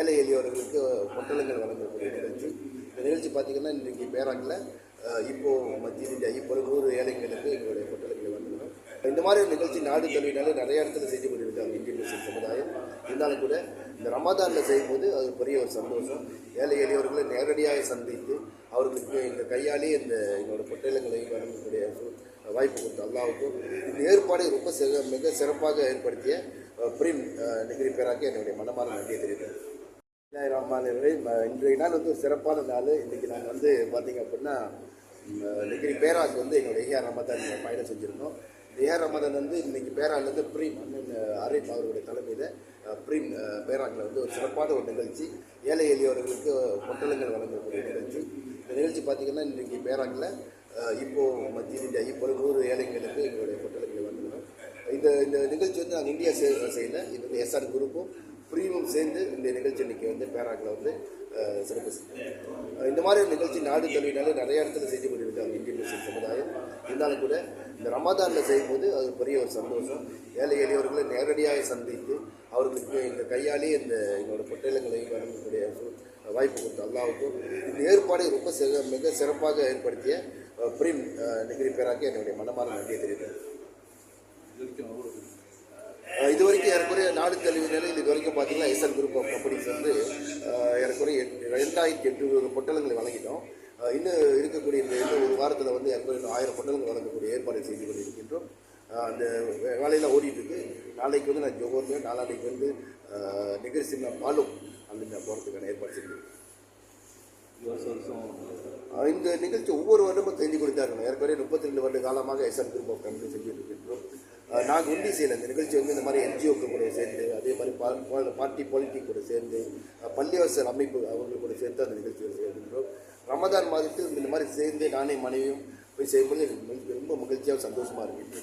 ஏழை எளியவர்களுக்கு பொட்டலங்கள் வழங்கக்கூடிய நிகழ்ச்சி. இந்த நிகழ்ச்சி பார்த்தீங்கன்னா இன்றைக்கி பேராங்கில் இப்போது மத்திய இந்தியா இப்போ நூறு ஏழைகளுக்கு எங்களுடைய பொட்டலங்களை வழங்கணும். இந்த மாதிரி ஒரு நிகழ்ச்சி நாடு தழுவினாலே நிறைய இடத்துல செஞ்சு கொண்டிருக்காங்க இந்தியன் முஸ்லீம் சமுதாயம். இருந்தாலும் கூட இந்த ரமதானில் செய்யும்போது அது பெரிய ஒரு சந்தோஷம். ஏழை எளியவர்களை நேரடியாக சந்தித்து அவர்களுக்கு எங்கள் கையாலே இந்த எங்களோட பொட்டலங்களை வழங்கக்கூடிய வாய்ப்பு கொடுத்த அல்லாவுக்கும் இந்த ஏற்பாடை ரொம்ப மிக சிறப்பாக ஏற்படுத்திய அஹ், பிரீம் அஹ், நெகிரி பேராக்கு என்னுடைய மனமான நன்றியை தெரிவிக்கிறேன். இன்றைய நாள் வந்து சிறப்பான நாள். இன்றைக்கி நாங்கள் வந்து பார்த்தீங்க அப்படின்னா ம், பேராஸ் வந்து எங்களுடைய ஏஆர் ரமதான் பயணம் செஞ்சுருந்தோம். ஏஆர் ரமதான் வந்து இன்றைக்கி பேராலேருந்து ப்ரீம் அண்ணன் அரேப் அவருடைய தலைமையில் ப்ரீம் பேராக்கில் வந்து ஒரு சிறப்பான ஒரு நிகழ்ச்சி ஏழை எளியவர்களுக்கு பொட்டலங்கள் வழங்கக்கூடிய நிகழ்ச்சி. இந்த நிகழ்ச்சி பார்த்தீங்கன்னா இன்றைக்கி பேராங்கில் இப்போது மத்திய இந்தியா இப்போ நூறு ஏழைகளுக்கு எங்களுடைய பொட்டலங்களை வழங்கணும் இந்த இந்த நிகழ்ச்சி வந்து நாங்கள் இந்தியா செய்யலை இது வந்து எஸ்ஆர் குரூப்பும் புரியும் சேர்ந்து இந்த நிகழ்ச்சி இன்னைக்கு வந்து பேராக்கில் வந்து சிறப்பு இந்த மாதிரி ஒரு நிகழ்ச்சி நாடு தழுவினாலே நிறைய இடத்துல செஞ்சு கொண்டிருக்காங்க இந்திய முஸ்லீம் சமுதாயம். இருந்தாலும் கூட இந்த ரமதானில் செய்யும்போது அது பெரிய ஒரு சந்தோஷம். ஏழை எளியவர்களை நேரடியாக சந்தித்து அவர்களுக்கு எங்கள் கையாலே இந்த எங்களோட பொட்டலங்களை வழங்கக்கூடிய வாய்ப்பு கொடுத்த அல்லாவுக்கும் இந்த ஏற்பாடை ரொம்ப சிற மிக சிறப்பாக ஏற்படுத்திய அஹ், பிரீம் அஹ், நெகிரி பேராக்கு என்னுடைய மனமான நன்றியை தெரிவிக்கிறேன் அஹ் இது வரைக்கும் ஏறக்குறைய நாடு தழுவிய நிலையில் இது வரைக்கும் பார்த்தீங்கன்னா எஸ்எல் குரூப் ஆஃப் கம்பெனிஸ் வந்து ஏறக்குறைய எட்டு- ரெண்டாயிரத்தி எட்நூறு பொட்டலங்களை வழங்கிட்டோம். இன்னும் இருக்கக்கூடிய இந்த இன்னும் ஒரு வாரத்தில் வந்து ஏறக்குறைய இன்னும் ஆயிரம் பொட்டலங்கள் வழங்கக்கூடிய ஏற்பாடு செய்து கொண்டிருக்கின்றோம். அந்த வேலையெல்லாம் ஓடிட்டுருக்கு. நாளைக்கு வந்து நான் ஜோகோர்லையும் நாளாண்டைக்கு வந்து நிகர் சின்ன பாலும் அந்த நான் போகிறதுக்கான ஏற்பாடு செஞ்சுருக்கேன் இந்த நிகழ்ச்சி ஒவ்வொரு வருடமும் செஞ்சு கொடுத்தா இருக்கணும் ஏற்கனவே முப்பத்தி ரெண்டு வருட காலமாக எஸ்என் குரூப் ஆஃப் கம்பெனி செஞ்சுட்டு இருக்கின்றோம். நாங்கள் உண்டி செய்யலை இந்த நிகழ்ச்சி வந்து இந்த மாதிரி என்ஜிஓக்கு கூட சேர்ந்து அதே மாதிரி பா- பார்ட்டி பாலிட்டிக் கூட சேர்ந்து பள்ளிவாசல் அமைப்பு அவங்க கூட சேர்ந்து அந்த நிகழ்ச்சியை செய்கின்றோம் ரமதான் மாதத்தில் இந்த மாதிரி சேர்ந்து நானே மனைவியும் போய் செய்யும்போது எனக்கு ரொம்ப மகிழ்ச்சியாக சந்தோஷமாக இருக்குது